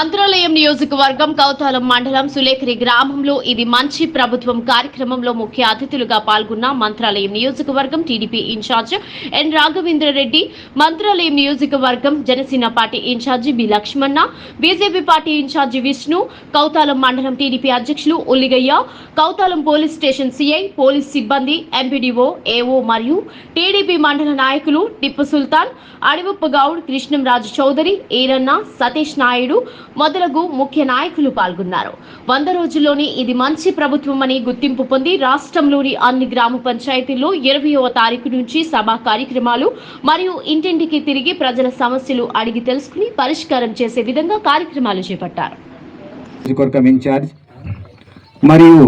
మంత్రాలయం నియోజకవర్గం కౌతాలం మండలం సులేఖరి గ్రామంలో ఇది మంచి ప్రభుత్వం కార్యక్రమంలో ముఖ్య అతిథులుగా పాల్గొన్న మంత్రాలయం నియోజకవర్గం TDP incharge N Raghavendra Reddy Mantralayam నియోజకవర్గం Janasena party incharge B Lakshmana BJP party incharge Vishnu Kowthalam మండలం టీడీపీ అధ్యక్షులు Ulligayya Kowthalam police station CI police సిబ్బంది ఎంపీడీఓ ఏఓ మరియు టీడీపీ మండల నాయకులు టిప్పు సుల్తాన్ అడివప్ప గౌడ్ కృష్ణంరాజు చౌదరి ఈరన్న సతీష్ నాయుడు మొదలగు ముఖ్య నాయకులు పాల్గొన్నారు. వంద రోజుల్లోనే ఇది మంచి ప్రభుత్వం అని గుర్తింపు పొంది రాష్ట్రంలోని అన్ని గ్రామ పంచాయతీల్లో ఇరవయవ తారీఖు నుంచి సభా కార్యక్రమాలు మరియు ఇంటింటికి తిరిగి ప్రజల సమస్యలు అడిగి తెలుసుకుని పరిష్కారం చేసే విధంగా కార్యక్రమాలు చేపట్టారు. మరియు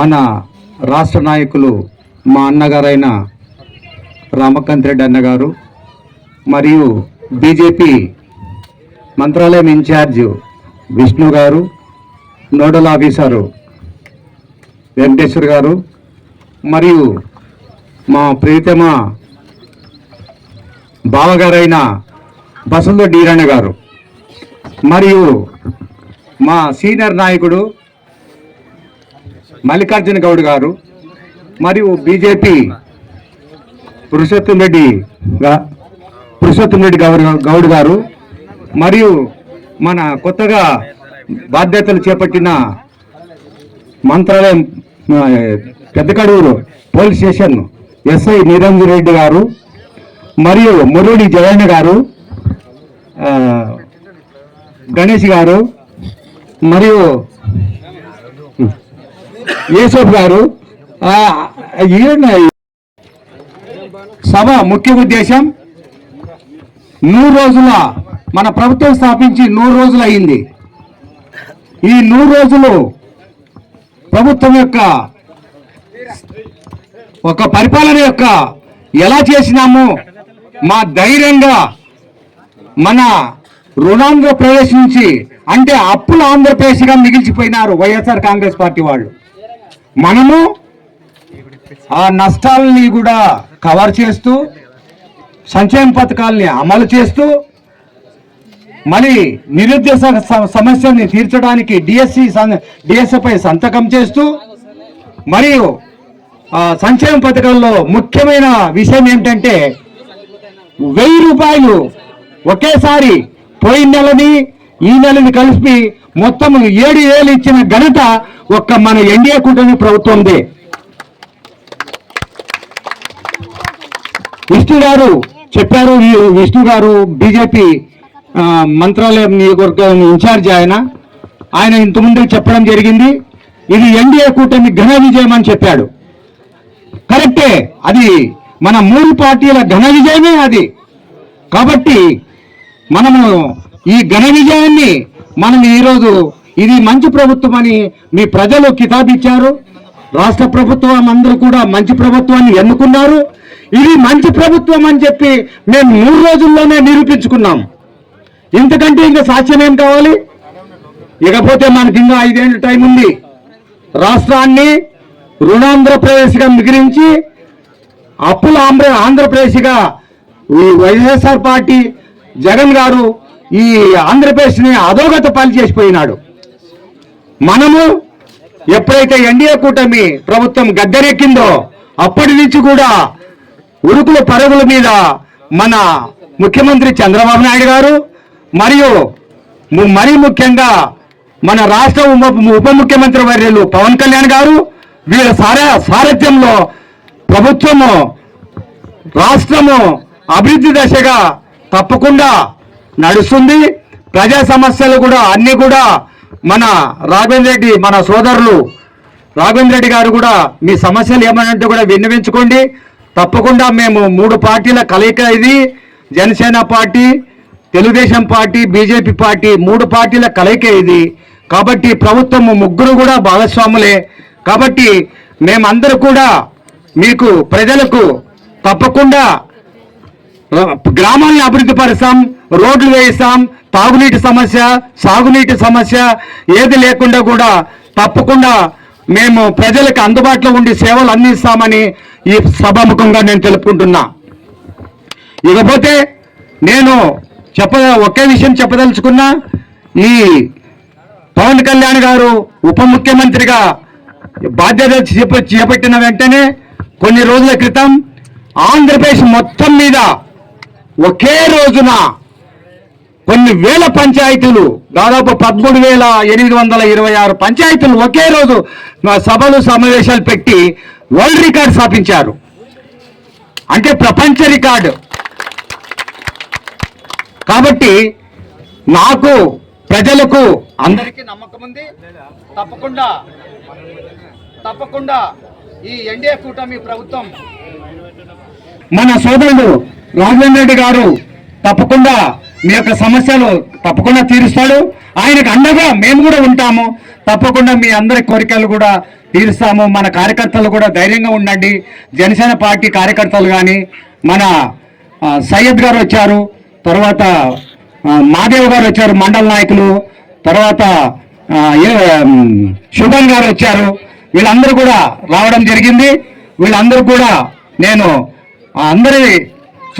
మన రాష్ట్ర నాయకులు మా అన్నగారైన రామకాంత్ రెడ్డి అన్నగారు మరియు బీజేపీ మంత్రాలయం ఇన్ఛార్జ్ విష్ణు గారు నోడల్ ఆఫీసరు వెంకటేశ్వర్ గారు మరియు మా ప్రీతమ బావగారైన బసంత డీరణ గారు మరియు మా సీనియర్ నాయకుడు మల్లికార్జున గౌడ్ గారు మరియు బీజేపీ పురుషోత్తం రెడ్డి పురుషోత్తం రెడ్డి గౌడ్ గౌడ్ గారు మరియు మన కొత్తగా బాధ్యతలు చేపట్టిన Mantralayam Peddakaduru police station SI Niranjan Reddy గారు మరియు మురళి జగన్ గారు గణేష్ గారు మరియు యేసఫ్ గారు సభ ముఖ్య ఉద్దేశం నూరు రోజుల మన ప్రభుత్వం స్థాపించి నూరు రోజులు అయింది. ఈ నూరు రోజులు ప్రభుత్వం యొక్క ఒక పరిపాలన యొక్క ఎలా చేసినాము మా ధైర్యంగా మన రుణాంధ్రప్రదేశ్ నుంచి అంటే అప్పుల ఆంధ్రప్రదేశ్గా మిగిల్చిపోయినారు వైఎస్ఆర్ కాంగ్రెస్ పార్టీ వాళ్ళు. మనము ఆ నష్టాలని కూడా కవర్ చేస్తూ సంక్షేమ పథకాల్ని అమలు చేస్తూ మరి నిరుద్యోగ సమస్యని తీర్చడానికి డిఎస్సి డిఎస్పై సంతకం చేస్తూ మరియు సంక్షేమ పథకంలో ముఖ్యమైన విషయం ఏంటంటే వెయ్యి రూపాయలు ఒకేసారి పోయిన నెలని ఈ నెలని కలిపి మొత్తం ఏడు వేలు ఇచ్చిన ఘనత ఒక్క మన ఎన్డీఏ కూటమి ప్రభుత్వందే. విష్ణు గారు చెప్పారు విష్ణు గారు బీజేపీ మంత్రాలయం నియోజకవర్గం ఇన్ఛార్జ్ ఆయన. ఆయన ఇంతకుముందు చెప్పడం జరిగింది. ఇది ఎన్డీఏ కూటమి ఘన విజయం అని చెప్పాడు. కరెక్టే అది మన మూడు పార్టీల ఘన విజయమే అది. కాబట్టి మనము ఈ ఘన విజయాన్ని మనం ఈరోజు ఇది మంచి ప్రభుత్వం అని మీ ప్రజలు కితాబిచ్చారు. రాష్ట్ర ప్రభుత్వం అందరూ కూడా మంచి ప్రభుత్వాన్ని ఎన్నుకున్నారు. ఇది మంచి ప్రభుత్వం అని చెప్పి మేము మూడు రోజుల్లోనే నిరూపించుకున్నాం. ఇంతకంటే ఇంకా సాక్ష్యం ఏం కావాలి? ఇకపోతే మనకి ఇంకా ఐదేళ్ళు టైం ఉంది. రాష్ట్రాన్ని రుణాంధ్రప్రదేశ్గా మిగిలించి అప్పుల ఆంధ్ర ఆంధ్రప్రదేశ్గా వైఎస్ఆర్ పార్టీ జగన్ గారు ఈ ఆంధ్రప్రదేశ్ని అధోగత పాలు చేసిపోయినాడు. మనము ఎప్పుడైతే ఎన్డీఏ కూటమి ప్రభుత్వం గద్దెనెక్కిందో అప్పటి నుంచి కూడా ఉరుకుల పరుగుల మీద మన ముఖ్యమంత్రి చంద్రబాబు నాయుడు గారు మరియు మరీ ముఖ్యంగా మన రాష్ట్ర ఉప ఉప ముఖ్యమంత్రి వర్యులు పవన్ కళ్యాణ్ గారు వీళ్ళ సారా సారథ్యంలో ప్రభుత్వము రాష్ట్రము అభివృద్ధి దశగా తప్పకుండా నడుస్తుంది. ప్రజా సమస్యలు కూడా అన్నీ కూడా మన రాఘవేంద్ర రెడ్డి మన సోదరులు రాఘవేంద్ర రెడ్డి గారు కూడా మీ సమస్యలు ఏమనంటే కూడా విన్నవించుకోండి. తప్పకుండా మేము మూడు పార్టీల కలయిక ఇది. Janasena party Telugu Desam party BJP party మూడు పార్టీల కలయిక ఇది. కాబట్టి ప్రభుత్వం ముగ్గురు కూడా భాగస్వాములే. కాబట్టి మేమందరూ కూడా మీకు ప్రజలకు తప్పకుండా గ్రామాలను అభివృద్ధి పరుస్తాం రోడ్లు వేయిస్తాం తాగునీటి సమస్య సాగునీటి సమస్య ఏది లేకుండా కూడా తప్పకుండా మేము ప్రజలకు అందుబాటులో ఉండి సేవలు అందిస్తామని ఈ సభాముఖంగా నేను తెలుపుకుంటున్నా. ఇకపోతే నేను చెప్ప ఒకే విషయం చెప్పదలుచుకున్నా ఈ పవన్ కళ్యాణ్ గారు ఉప ముఖ్యమంత్రిగా బాధ్యత చేపట్టిన వెంటనే కొన్ని రోజుల క్రితం ఆంధ్రప్రదేశ్ మొత్తం మీద ఒకే రోజున కొన్ని వేల పంచాయతీలు దాదాపు పదమూడు వేల ఎనిమిది వందల ఇరవై ఆరు పంచాయతీలు ఒకే రోజు సభలు సమావేశాలు పెట్టి వరల్డ్ రికార్డ్ స్థాపించారు. అంటే ప్రపంచ రికార్డు. కాబట్టి నాకు ప్రజలకు అందరికీ నమ్మకం ఉంది. తప్పకుండా తప్పకుండా ఈ ఎన్డీఏ కూటమి ప్రభుత్వం మన సోదరుడు రాఘవేంద్ర రెడ్డి గారు తప్పకుండా మీ యొక్క సమస్యలు తప్పకుండా తీరుస్తాడు. ఆయనకు అండగా మేము కూడా ఉంటాము. తప్పకుండా మీ అందరి కోరికలు కూడా తీరుస్తాము. మన కార్యకర్తలు కూడా ధైర్యంగా ఉండండి. జనసేన పార్టీ కార్యకర్తలు కానీ మన సయ్యద్ గారు వచ్చారు. తర్వాత మాదేవ్ గారు వచ్చారు మండల నాయకులు. తర్వాత ఏ- శుభన్ గారు వచ్చారు. వీళ్ళందరూ కూడా రావడం జరిగింది. వీళ్ళందరూ కూడా నేను అందరి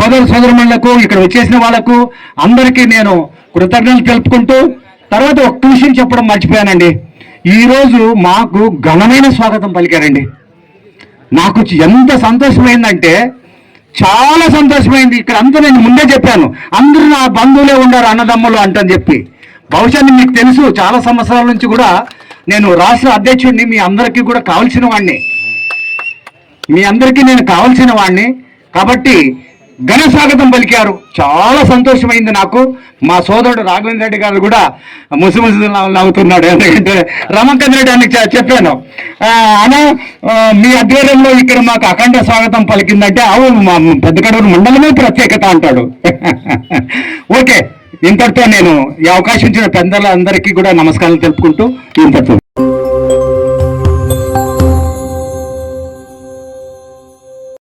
సోదర సోదరులకు ఇక్కడ వచ్చేసిన వాళ్ళకు అందరికీ నేను కృతజ్ఞతలు తెలుపుకుంటూ తర్వాత ఒక్క విషయం చెప్పడం మర్చిపోయానండి. ఈరోజు మాకు ఘనమైన స్వాగతం పలికారండి. నాకు ఎంత సంతోషమైందంటే చాలా సంతోషమైంది. ఇక్కడ అంతా నేను ముందే చెప్పాను. అందరూ నా బంధువులే ఉండారు అన్నదమ్ములు అంటని చెప్పి. బహుశా మీకు తెలుసు చాలా సంవత్సరాల నుంచి కూడా నేను రాష్ట్ర అధ్యక్షుడిని మీ అందరికీ కూడా కావాల్సిన వాడిని మీ అందరికీ నేను కావాల్సిన వాడిని కాబట్టి ఘన స్వాగతం పలికారు. చాలా సంతోషమైంది నాకు. మా సోదరుడు రాఘవేంద్ర రెడ్డి గారు కూడా ముసిముసి నవ్వుతున్నాడు. ఎందుకంటే రమకాంత్ రెడ్డి అని చెప్పాను. ఆ, మీ అధ్వర్యంలో ఇక్కడ మాకు అఖండ స్వాగతం పలికిందంటే అవును మా పెద్ద కడూరు మండలమే ప్రత్యేకత అంటాడు. ఓకే ఇంతటితో నేను ఈ అవకాశం ఇచ్చిన పెద్దలందరికీ కూడా నమస్కారాలు తెలుపుకుంటూ ఇంతటితో